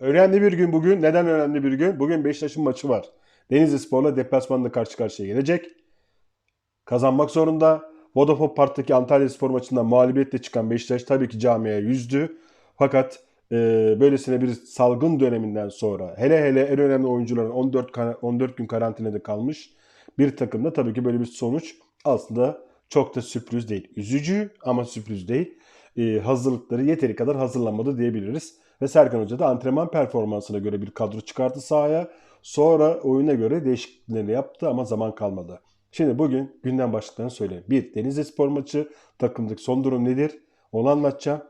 Önemli bir gün bugün. Neden önemli bir gün? Bugün Beşiktaş'ın maçı var. Denizli Spor'la deplasmanda karşı karşıya gelecek. Kazanmak zorunda. Vodafone Park'taki Antalya Spor maçından mağlubiyetle çıkan Beşiktaş tabii ki camiye yüzdü. Fakat e, böylesine bir salgın döneminden sonra hele hele en önemli oyuncuların 14 kar- 14 gün karantinada kalmış bir takımda tabii ki böyle bir sonuç aslında çok da sürpriz değil. Üzücü ama sürpriz değil. E, hazırlıkları yeteri kadar hazırlanmadı diyebiliriz. Ve Serkan Hoca da antrenman performansına göre bir kadro çıkarttı sahaya. Sonra oyuna göre değişikliklerini yaptı ama zaman kalmadı. Şimdi bugün günden başlıklarını söyleyeyim. 1. Denizli Spor maçı takımdaki son durum nedir? Onu anlatacağım.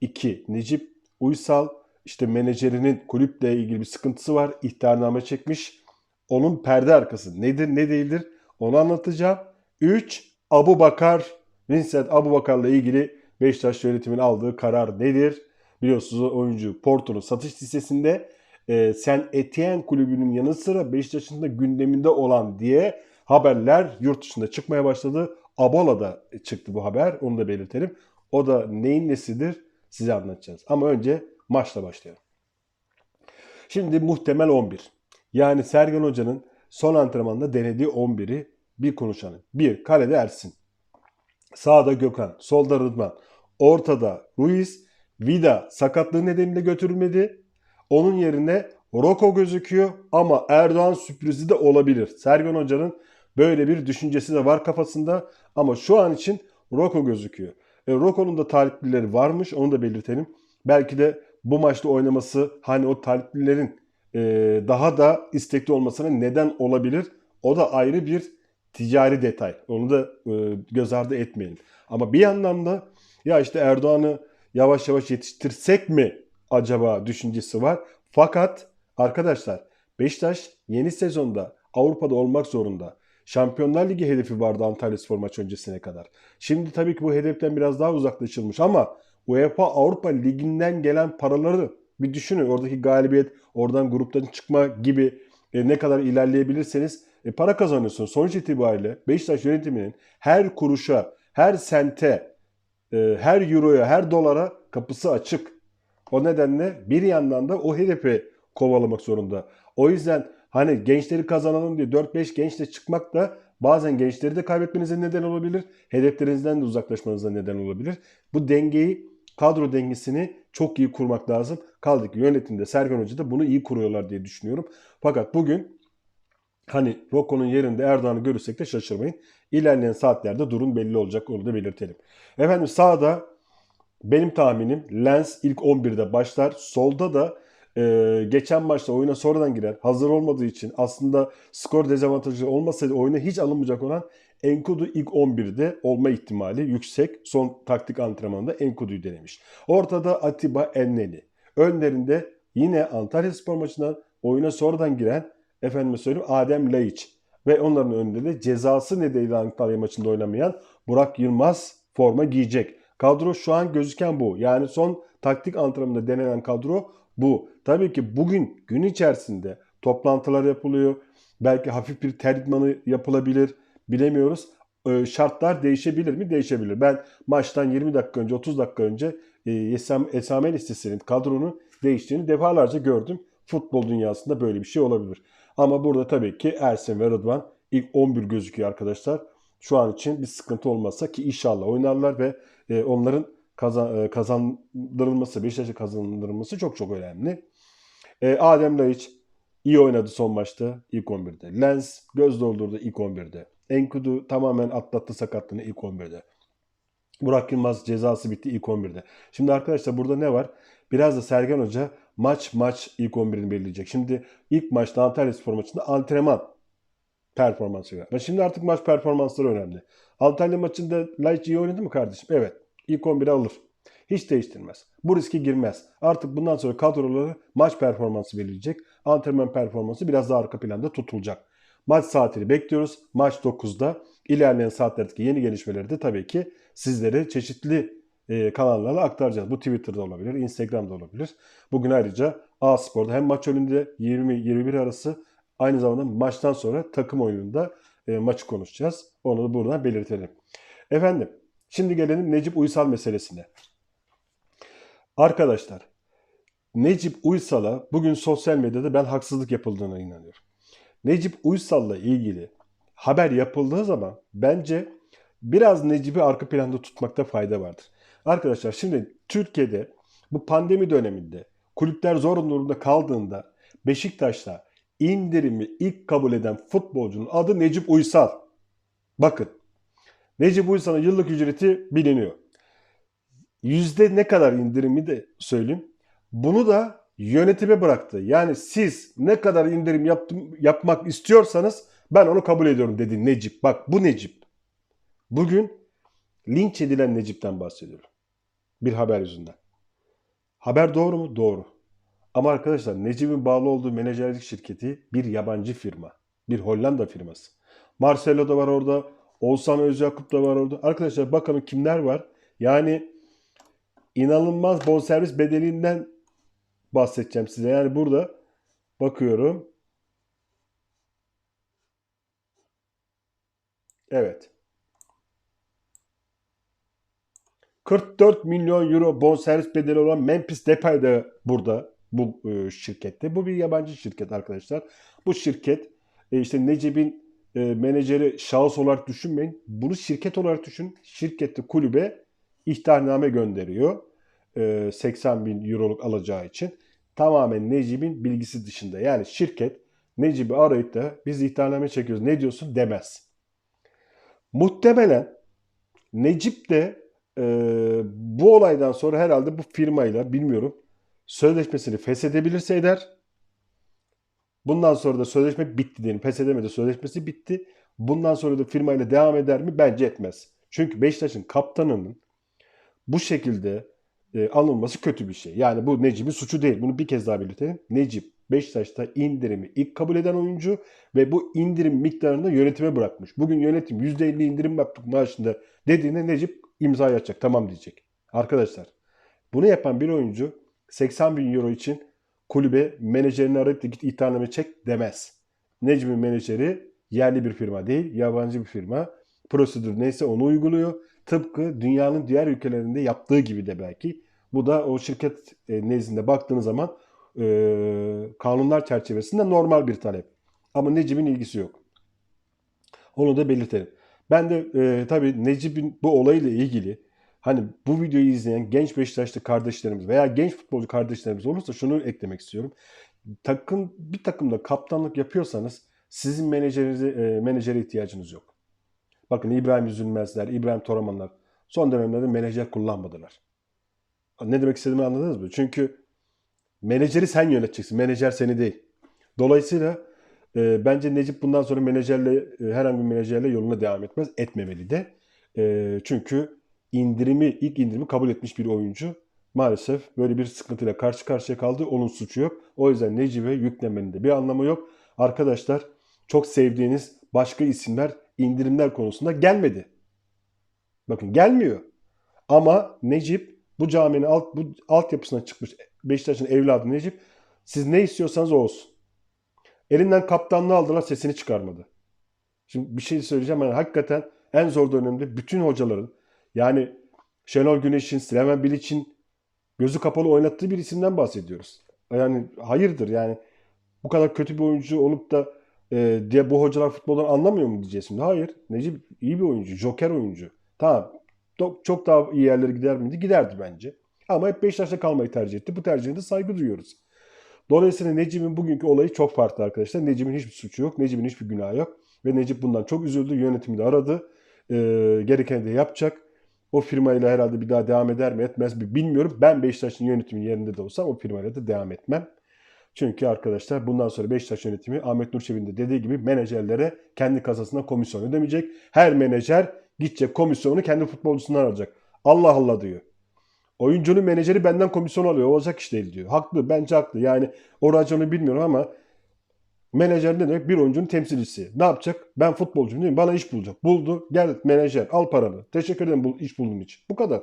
2. Necip Uysal işte menajerinin kulüple ilgili bir sıkıntısı var. İhtarname çekmiş. Onun perde arkası nedir ne değildir onu anlatacağım. 3. Abu Bakar, Vincent Abu Bakar'la ilgili Beşiktaş yönetimin aldığı karar nedir? Biliyorsunuz oyuncu Porto'nun satış listesinde e, Sen Etienne kulübünün yanı sıra Beşiktaş'ın da gündeminde olan diye haberler yurt dışında çıkmaya başladı. Abola'da çıktı bu haber. Onu da belirtelim. O da neyin nesidir size anlatacağız. Ama önce maçla başlayalım. Şimdi muhtemel 11. Yani Sergen Hoca'nın son antrenmanda denediği 11'i bir konuşalım. 1. Kalede Ersin. Sağda Gökhan. Solda Rıdvan. Ortada Ruiz. Vida sakatlığı nedeniyle götürülmedi. Onun yerine Roko gözüküyor ama Erdoğan sürprizi de olabilir. Sergen Hoca'nın böyle bir düşüncesi de var kafasında ama şu an için Roko gözüküyor. E, Roko'nun da taliplileri varmış onu da belirtelim. Belki de bu maçta oynaması hani o taliplilerin e, daha da istekli olmasına neden olabilir. O da ayrı bir ticari detay. Onu da e, göz ardı etmeyelim. Ama bir yandan da ya işte Erdoğan'ı yavaş yavaş yetiştirsek mi acaba düşüncesi var. Fakat arkadaşlar Beşiktaş yeni sezonda Avrupa'da olmak zorunda. Şampiyonlar Ligi hedefi vardı Antalya Spor maç öncesine kadar. Şimdi tabii ki bu hedeften biraz daha uzaklaşılmış ama UEFA Avrupa Ligi'nden gelen paraları bir düşünün. Oradaki galibiyet, oradan gruptan çıkma gibi e, ne kadar ilerleyebilirseniz e, para kazanıyorsunuz. Sonuç itibariyle Beşiktaş yönetiminin her kuruşa, her sente, e, her euroya, her dolara kapısı açık. O nedenle bir yandan da o hedefi kovalamak zorunda. O yüzden hani gençleri kazanalım diye 4-5 gençle çıkmak da bazen gençleri de kaybetmenize neden olabilir. Hedeflerinizden de uzaklaşmanıza neden olabilir. Bu dengeyi, kadro dengesini çok iyi kurmak lazım. Kaldı ki yönetimde Sergen Hoca da bunu iyi kuruyorlar diye düşünüyorum. Fakat bugün hani Roko'nun yerinde Erdoğan'ı görürsek de şaşırmayın. İlerleyen saatlerde durum belli olacak onu da belirtelim. Efendim sağda benim tahminim Lens ilk 11'de başlar. Solda da e, geçen maçta oyuna sonradan giren, hazır olmadığı için aslında skor dezavantajı olmasaydı oyuna hiç alınmayacak olan Enkudu ilk 11'de olma ihtimali yüksek. Son taktik antrenmanında Enkudu'yu denemiş. Ortada Atiba Enneni. Önlerinde yine Antalya Spor maçından oyuna sonradan giren efendime söyleyeyim Adem Laiç. Ve onların önünde de cezası nedeniyle Antalya maçında oynamayan Burak Yılmaz forma giyecek. Kadro şu an gözüken bu. Yani son taktik antrenmanında denenen kadro bu. Tabii ki bugün gün içerisinde toplantılar yapılıyor. Belki hafif bir ter idmanı yapılabilir. Bilemiyoruz. Ee, şartlar değişebilir mi? Değişebilir. Ben maçtan 20 dakika önce, 30 dakika önce e, esam, esame listesinin kadronun değiştiğini defalarca gördüm. Futbol dünyasında böyle bir şey olabilir. Ama burada tabii ki Ersin ve Rıdvan ilk 11 gözüküyor arkadaşlar. Şu an için bir sıkıntı olmazsa ki inşallah oynarlar ve e, onların kazan, e, kazandırılması, Beşiktaş'a kazandırılması çok çok önemli. E, Adem Laiç iyi oynadı son maçta ilk 11'de. Lens göz doldurdu ilk 11'de. Enkudu tamamen atlattı sakatlığını ilk 11'de. Burak Yılmaz cezası bitti ilk 11'de. Şimdi arkadaşlar burada ne var? Biraz da Sergen Hoca maç maç ilk 11'ini belirleyecek. Şimdi ilk maçta Antalya Spor maçında antrenman performansı var. Ama şimdi artık maç performansları önemli. Antalya maçında Laiç iyi oynadı mı kardeşim? Evet. İlk 11'e alır. Hiç değiştirmez. Bu riske girmez. Artık bundan sonra kadroları maç performansı belirleyecek. Antrenman performansı biraz daha arka planda tutulacak. Maç saatini bekliyoruz. Maç 9'da. İlerleyen saatlerdeki yeni gelişmeleri de tabii ki sizlere çeşitli e, kanallarla aktaracağız. Bu Twitter'da olabilir, Instagram'da olabilir. Bugün ayrıca A Spor'da hem maç önünde 20-21 arası aynı zamanda maçtan sonra takım oyununda e, maçı konuşacağız. Onu da buradan belirtelim. Efendim şimdi gelelim Necip Uysal meselesine. Arkadaşlar Necip Uysal'a bugün sosyal medyada ben haksızlık yapıldığına inanıyorum. Necip Uysal'la ilgili haber yapıldığı zaman bence biraz Necip'i arka planda tutmakta fayda vardır. Arkadaşlar şimdi Türkiye'de bu pandemi döneminde kulüpler zor durumda kaldığında Beşiktaş'ta indirimi ilk kabul eden futbolcunun adı Necip Uysal. Bakın Necip Uysal'ın yıllık ücreti biliniyor. Yüzde ne kadar indirimi de söyleyeyim. Bunu da yönetime bıraktı. Yani siz ne kadar indirim yaptım, yapmak istiyorsanız ben onu kabul ediyorum dedi Necip. Bak bu Necip. Bugün linç edilen Necip'ten bahsediyorum. Bir haber yüzünden. Haber doğru mu? Doğru. Ama arkadaşlar Necip'in bağlı olduğu menajerlik şirketi bir yabancı firma. Bir Hollanda firması. Marcelo da var orada. Oğuzhan Özyakup da var orada. Arkadaşlar bakalım kimler var. Yani inanılmaz bonservis bedelinden bahsedeceğim size. Yani burada bakıyorum. Evet. 44 milyon euro bonservis bedeli olan Memphis Depay da burada bu e, şirkette. Bu bir yabancı şirket arkadaşlar. Bu şirket e, işte Necip'in e, menajeri şahıs olarak düşünmeyin. Bunu şirket olarak düşün. Şirkette kulübe ihtarname gönderiyor. E, 80 bin euroluk alacağı için. Tamamen Necip'in bilgisi dışında. Yani şirket Necip'i arayıp da biz ihtarname çekiyoruz ne diyorsun demez. Muhtemelen Necip de e, bu olaydan sonra herhalde bu firmayla bilmiyorum sözleşmesini feshedebilirse eder. Bundan sonra da sözleşme bitti diyelim. Feshedemedi sözleşmesi bitti. Bundan sonra da firmayla devam eder mi? Bence etmez. Çünkü Beşiktaş'ın kaptanının bu şekilde e, alınması kötü bir şey. Yani bu Necip'in suçu değil. Bunu bir kez daha belirtelim. Necip Beşiktaş'ta indirimi ilk kabul eden oyuncu ve bu indirim miktarını yönetime bırakmış. Bugün yönetim %50 indirim yaptık maaşında dediğinde Necip imza atacak. Tamam diyecek. Arkadaşlar bunu yapan bir oyuncu 80 bin euro için kulübe menajerini arayıp da git ihtarname çek demez. Necip'in menajeri yerli bir firma değil, yabancı bir firma. Prosedür neyse onu uyguluyor. Tıpkı dünyanın diğer ülkelerinde yaptığı gibi de belki. Bu da o şirket e, nezdinde baktığınız zaman e, kanunlar çerçevesinde normal bir talep. Ama Necip'in ilgisi yok. Onu da belirtelim. Ben de e, tabii Necip'in bu olayla ilgili hani bu videoyu izleyen genç Beşiktaşlı kardeşlerimiz veya genç futbolcu kardeşlerimiz olursa şunu eklemek istiyorum. Takım bir takımda kaptanlık yapıyorsanız sizin menajerinize e, menajere ihtiyacınız yok. Bakın İbrahim Üzülmezler, İbrahim Toramanlar son dönemlerde menajer kullanmadılar. Ne demek istediğimi anladınız mı? Çünkü menajeri sen yöneteceksin. Menajer seni değil. Dolayısıyla e, bence Necip bundan sonra menajerle e, herhangi bir menajerle yoluna devam etmez. Etmemeli de. E, çünkü indirimi, ilk indirimi kabul etmiş bir oyuncu maalesef böyle bir sıkıntıyla karşı karşıya kaldı. Onun suçu yok. O yüzden Necip'e yüklemenin de bir anlamı yok. Arkadaşlar çok sevdiğiniz başka isimler indirimler konusunda gelmedi. Bakın gelmiyor. Ama Necip bu caminin alt, bu altyapısına çıkmış Beşiktaş'ın evladı Necip siz ne istiyorsanız olsun. Elinden kaptanlığı aldılar sesini çıkarmadı. Şimdi bir şey söyleyeceğim. Yani hakikaten en zor dönemde bütün hocaların yani Şenol Güneş'in, Sleven Bilic'in gözü kapalı oynattığı bir isimden bahsediyoruz. Yani hayırdır yani bu kadar kötü bir oyuncu olup da e, diye bu hocalar futboldan anlamıyor mu diyeceğiz şimdi. Hayır. Necip iyi bir oyuncu. Joker oyuncu. Tamam. Çok daha iyi yerlere gider miydi? Giderdi bence. Ama hep Beşiktaş'ta kalmayı tercih etti. Bu tercihine de saygı duyuyoruz. Dolayısıyla Necip'in bugünkü olayı çok farklı arkadaşlar. Necip'in hiçbir suçu yok. Necip'in hiçbir günahı yok. Ve Necip bundan çok üzüldü. Yönetimi de aradı. E, gerekeni de yapacak. O firmayla herhalde bir daha devam eder mi etmez mi bilmiyorum. Ben Beşiktaş'ın yönetimin yerinde de olsam o firmayla da devam etmem. Çünkü arkadaşlar bundan sonra Beşiktaş yönetimi Ahmet Nurçevi'nin de dediği gibi menajerlere kendi kasasına komisyon ödemeyecek. Her menajer gidecek komisyonu kendi futbolcusundan alacak. Allah Allah diyor. Oyuncunun menajeri benden komisyon alıyor. Olacak iş değil diyor. Haklı. Bence haklı. Yani o raconu bilmiyorum ama menajer ne demek? Bir oyuncunun temsilcisi. Ne yapacak? Ben futbolcuyum değil mi? Bana iş bulacak. Buldu. Gel menajer. Al paranı. Teşekkür ederim bu iş bulduğun için. Bu kadar.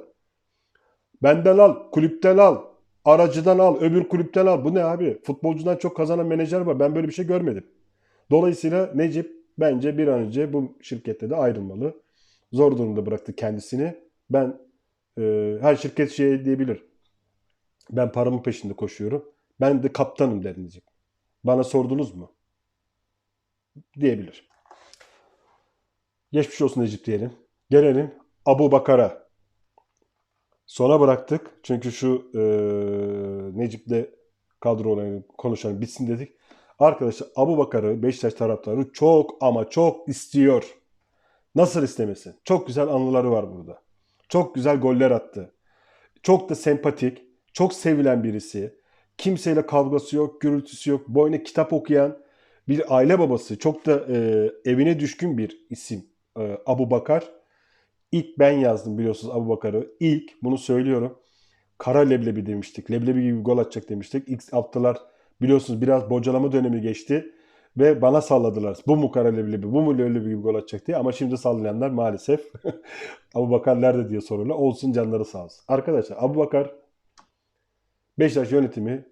Benden al. Kulüpten al. Aracıdan al. Öbür kulüpten al. Bu ne abi? Futbolcudan çok kazanan menajer var. Ben böyle bir şey görmedim. Dolayısıyla Necip bence bir an önce bu şirkette de ayrılmalı. Zor durumda bıraktı kendisini. Ben e, her şirket şey diyebilir. Ben paramın peşinde koşuyorum. Ben de kaptanım denilecek. Bana sordunuz mu? Diyebilir. Geçmiş olsun Necip diyelim. Gelelim Abu Bakar'a. Sona bıraktık. Çünkü şu e, Necip'le kadro olayını konuşalım bitsin dedik. Arkadaşlar Abu Bakar'ı Beşiktaş taraftarı çok ama çok istiyor. Nasıl istemesin? Çok güzel anıları var burada. Çok güzel goller attı. Çok da sempatik, çok sevilen birisi. Kimseyle kavgası yok, gürültüsü yok. Boyuna kitap okuyan bir aile babası. Çok da e, evine düşkün bir isim e, Abu Bakar. İlk ben yazdım biliyorsunuz Abu Bakar'ı. İlk bunu söylüyorum. Kara leblebi demiştik. Leblebi gibi gol atacak demiştik. İlk haftalar biliyorsunuz biraz bocalama dönemi geçti. Ve bana salladılar. Bu mu kara leblebi, bu mu leblebi gibi gol atacak diye. Ama şimdi sallayanlar maalesef Abu Bakar nerede diye soruyorlar. Olsun canları sağ olsun. Arkadaşlar Abu Bakar Beşiktaş yönetimi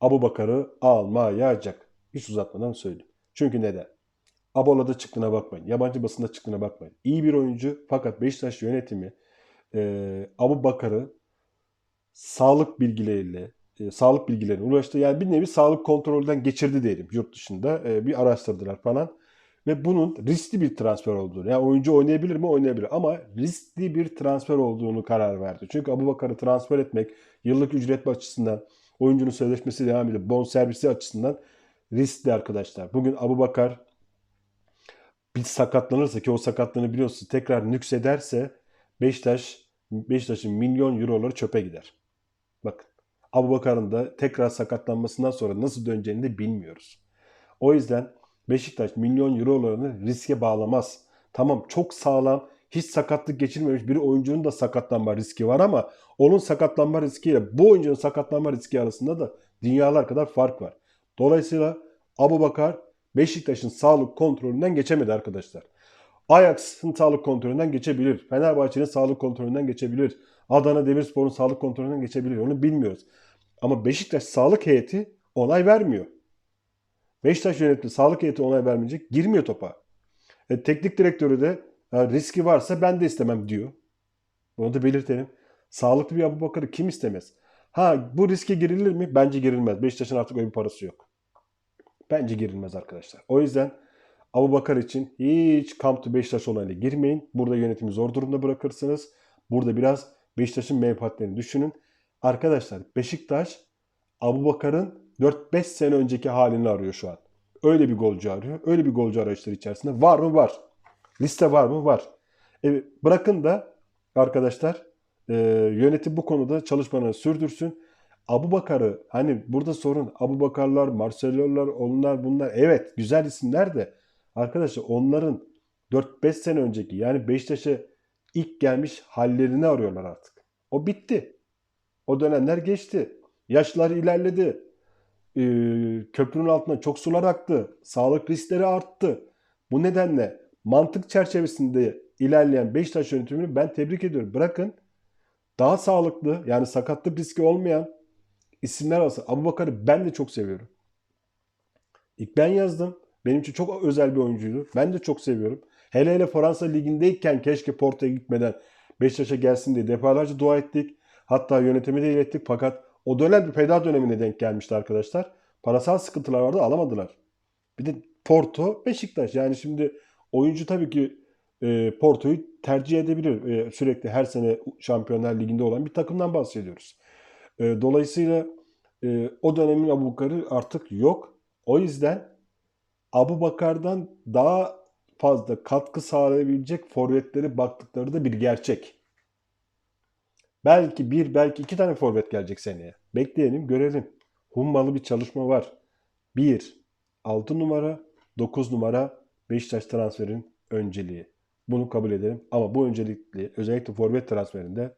Abu Bakar'ı almayacak. Hiç uzatmadan söyleyeyim. Çünkü neden? Abola'da çıktığına bakmayın. Yabancı basında çıktığına bakmayın. İyi bir oyuncu fakat Beşiktaş yönetimi e, Abu Bakar'ı sağlık bilgileriyle e, sağlık bilgilerine ulaştı. Yani bir nevi sağlık kontrolden geçirdi diyelim yurt dışında. E, bir araştırdılar falan. Ve bunun riskli bir transfer olduğunu, yani oyuncu oynayabilir mi? Oynayabilir. Ama riskli bir transfer olduğunu karar verdi. Çünkü Abu Bakar'ı transfer etmek yıllık ücret açısından, oyuncunun sözleşmesi devam edip bon servisi açısından riskli arkadaşlar. Bugün Abu Bakar bir sakatlanırsa ki o sakatlığını biliyorsunuz tekrar nüksederse Beşiktaş Beşiktaş'ın milyon euroları çöpe gider. Bakın Abu Bakar'ın da tekrar sakatlanmasından sonra nasıl döneceğini de bilmiyoruz. O yüzden Beşiktaş milyon eurolarını riske bağlamaz. Tamam çok sağlam, hiç sakatlık geçirmemiş bir oyuncunun da sakatlanma riski var ama onun sakatlanma riskiyle bu oyuncunun sakatlanma riski arasında da dünyalar kadar fark var. Dolayısıyla Abu Bakar Beşiktaş'ın sağlık kontrolünden geçemedi arkadaşlar. Ajax'ın sağlık kontrolünden geçebilir. Fenerbahçe'nin sağlık kontrolünden geçebilir. Adana Demirspor'un sağlık kontrolünden geçebilir. Onu bilmiyoruz. Ama Beşiktaş sağlık heyeti onay vermiyor. Beşiktaş yönetimi sağlık heyeti onay vermeyecek. Girmiyor topa. E, teknik direktörü de riski varsa ben de istemem diyor. Bunu da belirtelim. Sağlıklı bir Abu Bakar'ı kim istemez? Ha bu riske girilir mi? Bence girilmez. Beşiktaş'ın artık öyle bir parası yok. Bence girilmez arkadaşlar. O yüzden Abu Bakar için hiç Camp to Beşiktaş olayına girmeyin. Burada yönetimi zor durumda bırakırsınız. Burada biraz Beşiktaş'ın menfaatlerini düşünün. Arkadaşlar Beşiktaş Abu Bakar'ın 4-5 sene önceki halini arıyor şu an. Öyle bir golcü arıyor. Öyle bir golcü arayışları içerisinde. Var mı? Var. Liste var mı? Var. E, bırakın da arkadaşlar e, yönetim bu konuda çalışmalarını sürdürsün. Abu Bakar'ı hani burada sorun Abu Bakarlar, Marcelo'lar, onlar bunlar evet güzel isimler de arkadaşlar onların 4-5 sene önceki yani Beşiktaş'a ilk gelmiş hallerini arıyorlar artık. O bitti. O dönemler geçti. Yaşlar ilerledi. Ee, köprünün altına çok sular aktı. Sağlık riskleri arttı. Bu nedenle mantık çerçevesinde ilerleyen Beşiktaş yönetimini ben tebrik ediyorum. Bırakın daha sağlıklı yani sakatlık riski olmayan isimler alsın. Abu Bakar'ı ben de çok seviyorum. İlk ben yazdım. Benim için çok özel bir oyuncuydu. Ben de çok seviyorum. Hele hele Fransa Ligi'ndeyken keşke Porto'ya gitmeden Beşiktaş'a gelsin diye defalarca dua ettik. Hatta yönetimi de ilettik fakat o dönem bir peda dönemine denk gelmişti arkadaşlar. Parasal sıkıntılar vardı alamadılar. Bir de Porto, Beşiktaş. Yani şimdi oyuncu tabii ki e, Porto'yu tercih edebilir. E, sürekli her sene Şampiyonlar Ligi'nde olan bir takımdan bahsediyoruz. E, dolayısıyla e, o dönemin Abu Bakar'ı artık yok. O yüzden Abu Bakar'dan daha fazla katkı sağlayabilecek forvetleri baktıkları da bir gerçek. Belki bir, belki iki tane forvet gelecek seneye. Bekleyelim, görelim. Hummalı bir çalışma var. 1. 6 numara, 9 numara Beşiktaş transferin önceliği. Bunu kabul edelim. Ama bu öncelikli özellikle forvet transferinde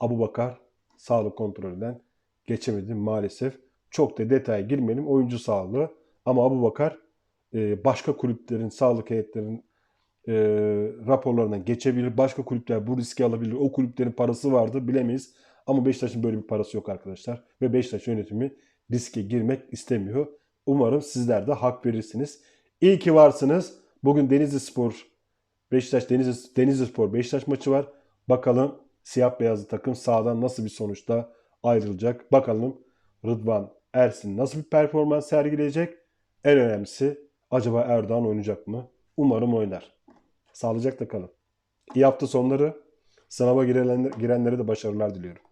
Abu Bakar sağlık kontrolünden geçemedi maalesef. Çok da detaya girmeyelim. Oyuncu sağlığı. Ama Abu Bakar e, başka kulüplerin, sağlık heyetlerinin e, raporlarından geçebilir. Başka kulüpler bu riski alabilir. O kulüplerin parası vardır bilemeyiz. Ama Beşiktaş'ın böyle bir parası yok arkadaşlar. Ve Beşiktaş yönetimi riske girmek istemiyor. Umarım sizler de hak verirsiniz. İyi ki varsınız. Bugün Denizli Spor, Beşiktaş Denizli, Denizli Spor Beşiktaş maçı var. Bakalım siyah beyazlı takım sağdan nasıl bir sonuçta ayrılacak. Bakalım Rıdvan Ersin nasıl bir performans sergileyecek? En önemlisi acaba Erdoğan oynayacak mı? Umarım oynar. Sağlıcakla kalın. İyi hafta sonları. Sınava girenler- girenlere de başarılar diliyorum.